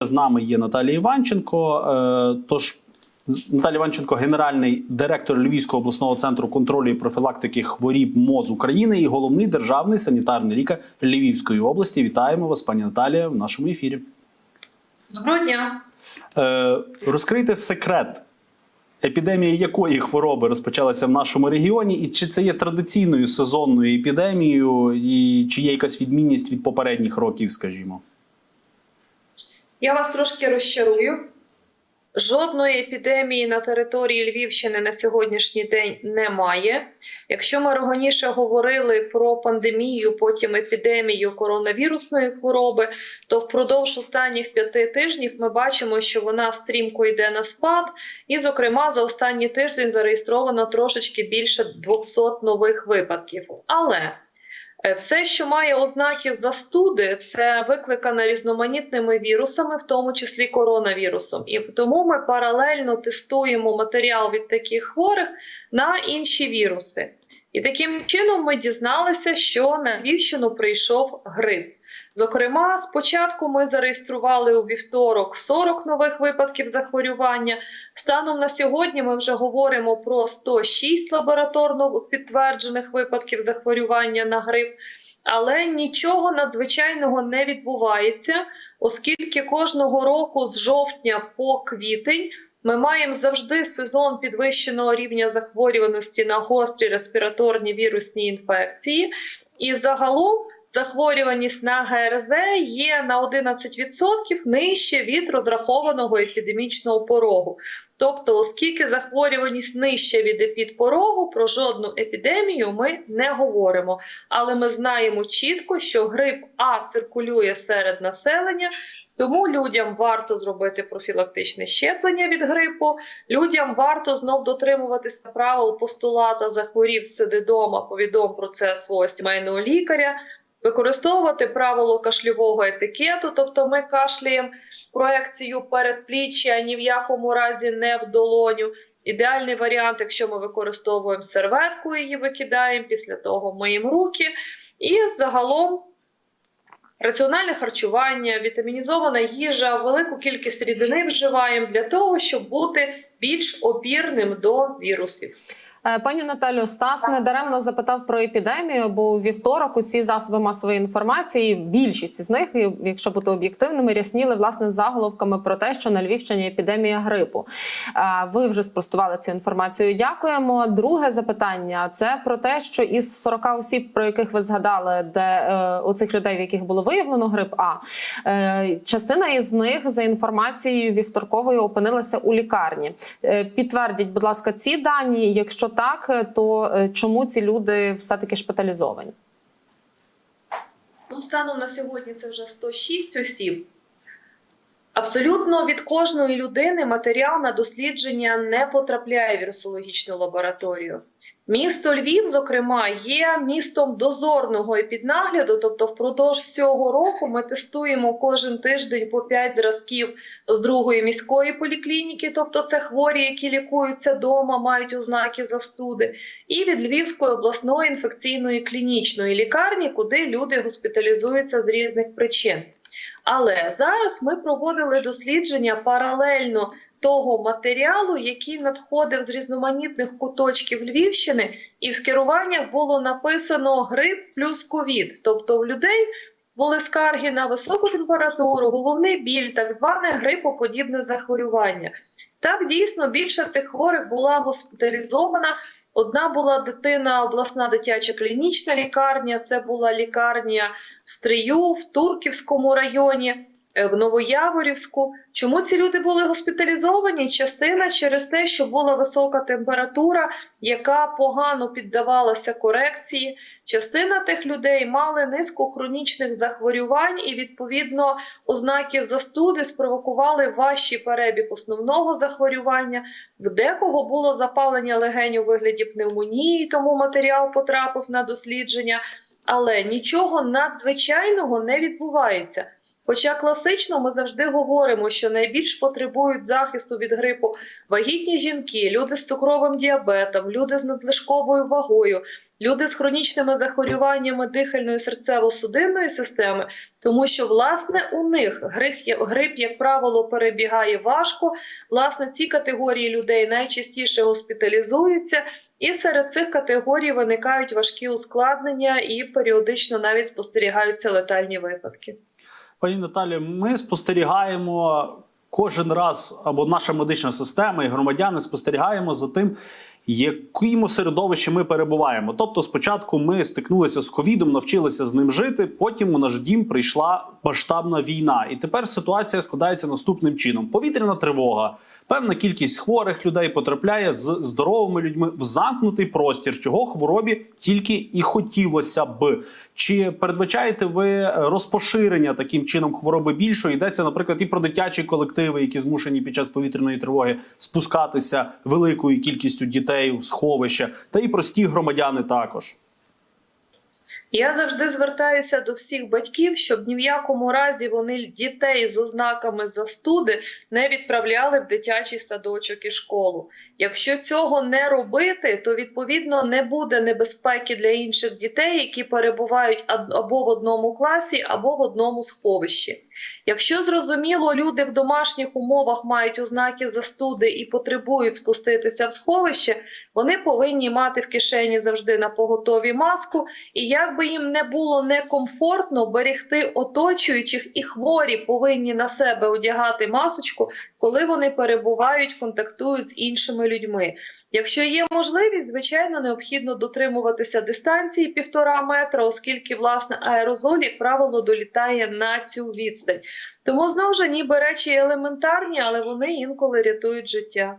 З нами є Наталія Іванченко. Е, Тож Наталія Іванченко, генеральний директор Львівського обласного центру контролю і профілактики хворіб МОЗ України і головний державний санітарний лікар Львівської області. Вітаємо вас, пані Наталія, в нашому ефірі. Доброго дня. Е, Розкрийте секрет. Епідемія якої хвороби розпочалася в нашому регіоні, і чи це є традиційною сезонною епідемією, і чи є якась відмінність від попередніх років, скажімо? Я вас трошки розчарую. Жодної епідемії на території Львівщини на сьогоднішній день немає. Якщо ми раніше говорили про пандемію, потім епідемію коронавірусної хвороби, то впродовж останніх п'яти тижнів ми бачимо, що вона стрімко йде на спад, і, зокрема, за останній тиждень зареєстровано трошечки більше 200 нових випадків. Але Все, що має ознаки застуди, це викликано різноманітними вірусами, в тому числі коронавірусом. І тому ми паралельно тестуємо матеріал від таких хворих на інші віруси. І таким чином ми дізналися, що на Львівщину прийшов грип. Зокрема, спочатку ми зареєстрували у вівторок 40 нових випадків захворювання. Станом на сьогодні ми вже говоримо про 106 лабораторно підтверджених випадків захворювання на грип, але нічого надзвичайного не відбувається, оскільки кожного року з жовтня по квітень ми маємо завжди сезон підвищеного рівня захворюваності на гострі респіраторні вірусні інфекції, і загалом захворюваність на ГРЗ є на 11% нижче від розрахованого епідемічного порогу. Тобто, оскільки захворюваність нижча від епідпорогу, про жодну епідемію ми не говоримо. Але ми знаємо чітко, що грип А циркулює серед населення, тому людям варто зробити профілактичне щеплення від грипу. Людям варто знов дотримуватися правил постулата захворів сиди дома, повідом про це свого сімейного лікаря. Використовувати правило кашльового етикету, тобто ми кашляємо проекцію передпліччя, ні в якому разі не в долоню. Ідеальний варіант, якщо ми використовуємо серветку, її викидаємо, після того миємо руки. І загалом раціональне харчування, вітамінізована їжа, велику кількість рідини вживаємо для того, щоб бути більш опірним до вірусів. Е, Пані Наталю, Стас недаремно запитав про епідемію, бо у вівторок усі засоби масової інформації, більшість із них, якщо бути об'єктивними, рясніли власне заголовками про те, що на Львівщині епідемія грипу. Е, Ви вже спростували цю інформацію. Дякуємо. Друге запитання це про те, що із 40 осіб, про яких ви згадали, де е, у цих людей, в яких було виявлено грип, А частина із них за інформацією вівторковою опинилася у лікарні. Підтвердіть, будь ласка, ці дані. Якщо так, то е, чому ці люди все таки шпиталізовані? Ну, станом на сьогодні це вже 106 осіб. Абсолютно від кожної людини матеріал на дослідження не потрапляє в вірусологічну лабораторію. Місто Львів, зокрема, є містом дозорного епіднагляду, тобто впродовж всього року ми тестуємо кожен тиждень по 5 зразків з другої міської поліклініки, тобто це хворі, які лікуються вдома, мають ознаки застуди, і від Львівської обласної інфекційної клінічної лікарні, куди люди госпіталізуються з різних причин. Але зараз ми проводили дослідження паралельно того матеріалу, який надходив з різноманітних куточків Львівщини, і в скеруваннях було написано грип плюс ковід. Тобто в людей були скарги на високу температуру, головний біль, так зване грипоподібне захворювання. Так, дійсно, більше цих хворих була госпіталізована. Одна була дитина, обласна дитяча клінічна лікарня, це була лікарня в Стрию, в Турківському районі, е, в Новояворівську. Чому ці люди були госпіталізовані? Частина через те, що була висока температура, яка погано піддавалася корекції. Частина тих людей мали низку хронічних захворювань, і відповідно ознаки застуди спровокували важчий перебіг основного захворювання. В декого було запалення легень у вигляді пневмонії, тому матеріал потрапив на дослідження. Але нічого надзвичайного не відбувається. Хоча класично ми завжди говоримо, що найбільш потребують захисту від грипу вагітні жінки, люди з цукровим діабетом, люди з надлишковою вагою, люди з хронічними захворюваннями дихальної серцево-судинної системи, тому що власне у них грип, як правило, перебігає важко. Власне, ці категорії людей найчастіше госпіталізуються, і серед цих категорій виникають важкі ускладнення і періодично навіть спостерігаються летальні випадки. Пані Наталі, ми спостерігаємо кожен раз, або наша медична система і громадяни спостерігаємо за тим, якому середовищі ми перебуваємо. Тобто, спочатку ми стикнулися з ковідом, навчилися з ним жити. Потім у наш дім прийшла масштабна війна, і тепер ситуація складається наступним чином: повітряна тривога, певна кількість хворих людей потрапляє з здоровими людьми в замкнутий простір, чого хворобі тільки і хотілося б. Чи передбачаєте ви розпоширення таким чином хвороби більшої? Йдеться, наприклад, і про дитячі колективи, які змушені під час повітряної тривоги спускатися великою кількістю дітей у сховища, та і прості громадяни також. Я завжди звертаюся до всіх батьків, щоб ні в якому разі вони дітей з ознаками застуди не відправляли в дитячий садочок і школу. Якщо цього не робити, то відповідно не буде небезпеки для інших дітей, які перебувають або в одному класі, або в одному сховищі. Якщо зрозуміло, люди в домашніх умовах мають ознаки застуди і потребують спуститися в сховище, вони повинні мати в кишені завжди на поготові маску, і як би їм не було некомфортно берегти оточуючих, і хворі повинні на себе одягати масочку, коли вони перебувають, контактують з іншими людьми. Якщо є можливість, звичайно, необхідно дотримуватися дистанції півтора метра, оскільки власне аерозоль, як правило, долітає на цю відстань. Тому знову ж ніби речі елементарні, але вони інколи рятують життя.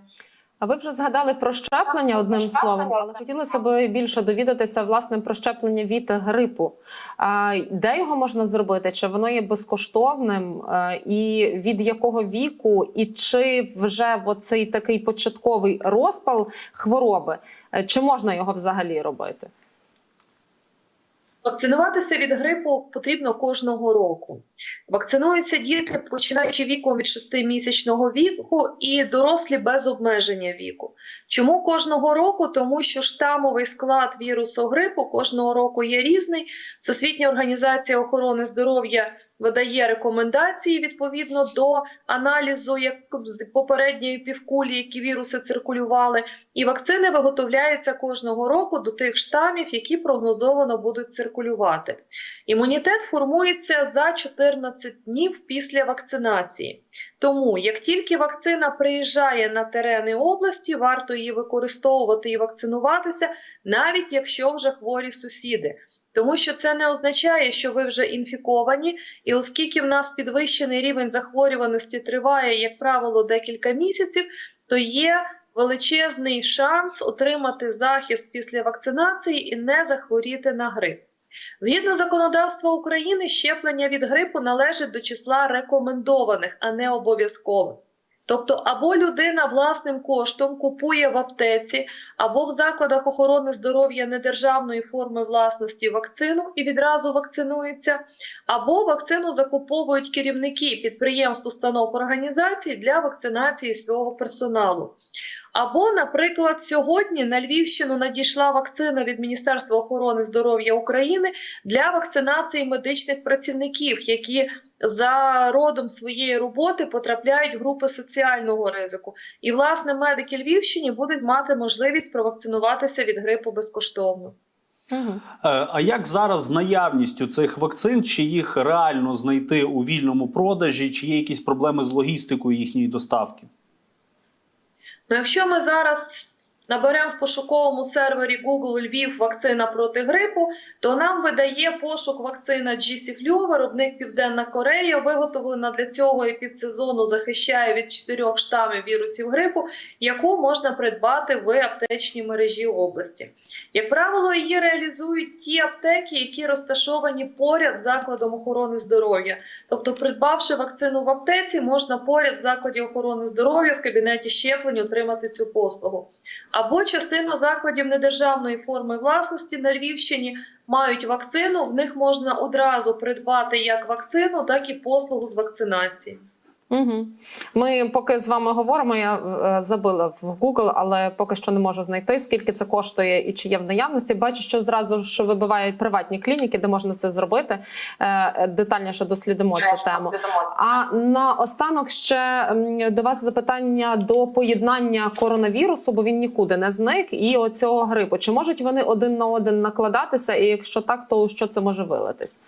А ви вже згадали про щеплення одним словом, але хотілося б більше довідатися власне про щеплення від грипу. А де його можна зробити? Чи воно є безкоштовним? І від якого віку? І чи вже оцей такий початковий розпал хвороби? е, Чи можна його взагалі робити? Вакцинуватися від грипу потрібно кожного року. Вакцинуються діти, починаючи віком від 6-місячного віку і дорослі без обмеження віку. Чому кожного року? Тому що штамовий склад вірусу грипу кожного року є різний. Всесвітня організація охорони здоров'я видає рекомендації відповідно до аналізу як з попередньої півкулі, які віруси циркулювали. І вакцини виготовляються кожного року до тих штамів, які прогнозовано будуть циркулювати. Імунітет формується за 14 днів після вакцинації. Тому, як тільки вакцина приїжджає на терени області, варто її використовувати і вакцинуватися, навіть якщо вже хворі сусіди. Тому що це не означає, що ви вже інфіковані, і оскільки в нас підвищений рівень захворюваності триває, як правило, декілька місяців, то є величезний шанс отримати захист після вакцинації і не захворіти на грип. Згідно законодавства України, щеплення від грипу належить до числа рекомендованих, а не обов'язкових. Тобто, або людина власним коштом купує в аптеці, або в закладах охорони здоров'я недержавної форми власності вакцину і відразу вакцинується, або вакцину закуповують керівники підприємств, установ організацій для вакцинації свого персоналу. Або, наприклад, сьогодні на Львівщину надійшла вакцина від Міністерства охорони здоров'я України для вакцинації медичних працівників, які за родом своєї роботи потрапляють в групи соціального ризику. І, власне, медики Львівщини будуть мати можливість провакцинуватися від грипу безкоштовно. Угу. А як зараз з наявністю цих вакцин? Чи їх реально знайти у вільному продажі, чи є якісь проблеми з логістикою їхньої доставки? Ну, якщо ми зараз наберемо в пошуковому сервері Google Львів вакцина проти грипу, то нам видає пошук вакцина GC-Flu, виробник Південна Корея, виготовлена для цього епідсезону, захищає від чотирьох штамів вірусів грипу, яку можна придбати в аптечній мережі області. Як правило, її реалізують ті аптеки, які розташовані поряд з закладом охорони здоров'я. Тобто, придбавши вакцину в аптеці, можна поряд з закладів охорони здоров'я в кабінеті щеплень отримати цю послугу. Або частина закладів недержавної форми власності на Львівщині мають вакцину. В них можна одразу придбати як вакцину, так і послугу з вакцинації. Угу. Ми поки з вами говоримо, я е, забила в Google, але поки що не можу знайти, скільки це коштує і чи є в наявності. Бачу, що зразу що вибивають приватні клініки, де можна це зробити. Е, Детальніше дослідимо цю тему. А на останок ще до вас запитання до поєднання коронавірусу, бо він нікуди не зник, і оцього грипу. Чи можуть вони один на один накладатися? І якщо так, то що це може вилитись?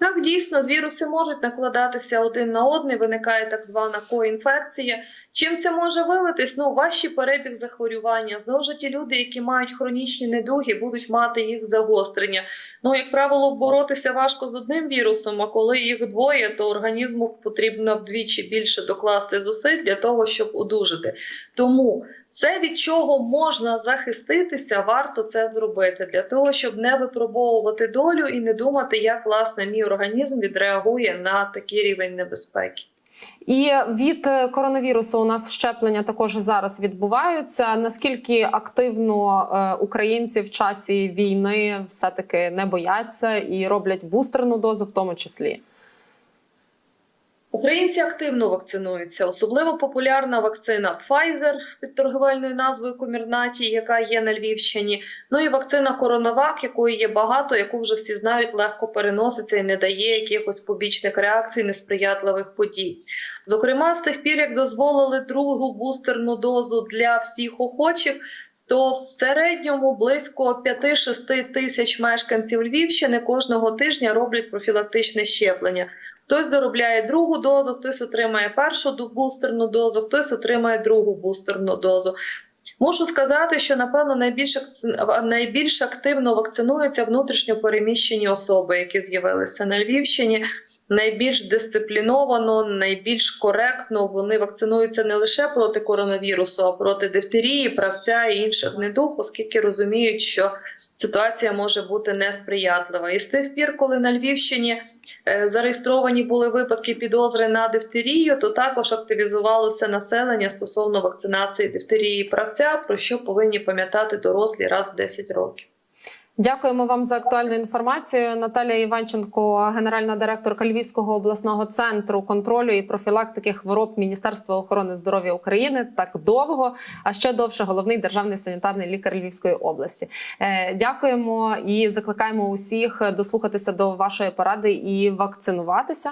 Так, дійсно, віруси можуть накладатися один на один, виникає так звана коінфекція. Чим це може вилитись? Ну, важчий перебіг захворювання. Знову ж ті люди, які мають хронічні недуги, будуть мати їх загострення. Ну, як правило, боротися важко з одним вірусом, а коли їх двоє, то організму потрібно вдвічі більше докласти зусиль для того, щоб одужати. Тому це від чого можна захиститися, варто це зробити для того, щоб не випробовувати долю і не думати, як власне мій організм відреагує на такий рівень небезпеки. І від е, коронавірусу у нас щеплення також зараз відбуваються. Наскільки активно е, українці в часі війни все таки не бояться і роблять бустерну дозу, в тому числі? Українці активно вакцинуються. Особливо популярна вакцина Pfizer під торговельною назвою Комірнаті, яка є на Львівщині. Ну і вакцина Коронавак, якої є багато, яку вже всі знають, легко переноситься і не дає якихось побічних реакцій, несприятливих подій. Зокрема, з тих пір, як дозволили другу бустерну дозу для всіх охочих. То в середньому близько 5-6 тисяч мешканців Львівщини кожного тижня роблять профілактичне щеплення. Хтось доробляє другу дозу, хтось отримає першу бустерну дозу, хтось отримає другу бустерну дозу. Мушу сказати, що напевно найбільш, найбільш активно вакцинуються внутрішньо переміщені особи, які з'явилися на Львівщині. Найбільш дисципліновано, найбільш коректно вони вакцинуються не лише проти коронавірусу, а проти дифтерії, правця і інших недуг, оскільки розуміють, що ситуація може бути несприятлива. І з тих пір, коли на Львівщині зареєстровані були випадки підозри на дифтерію, то також активізувалося населення стосовно вакцинації дифтерії правця, про що повинні пам'ятати дорослі раз в 10 років. Дякуємо вам за актуальну інформацію. Наталія Іванченко, генеральна директорка Львівського обласного центру контролю і профілактики хвороб Міністерства охорони здоров'я України. Так довго, а ще довше головний державний санітарний лікар Львівської області. Е, Дякуємо і закликаємо усіх дослухатися до вашої поради і вакцинуватися.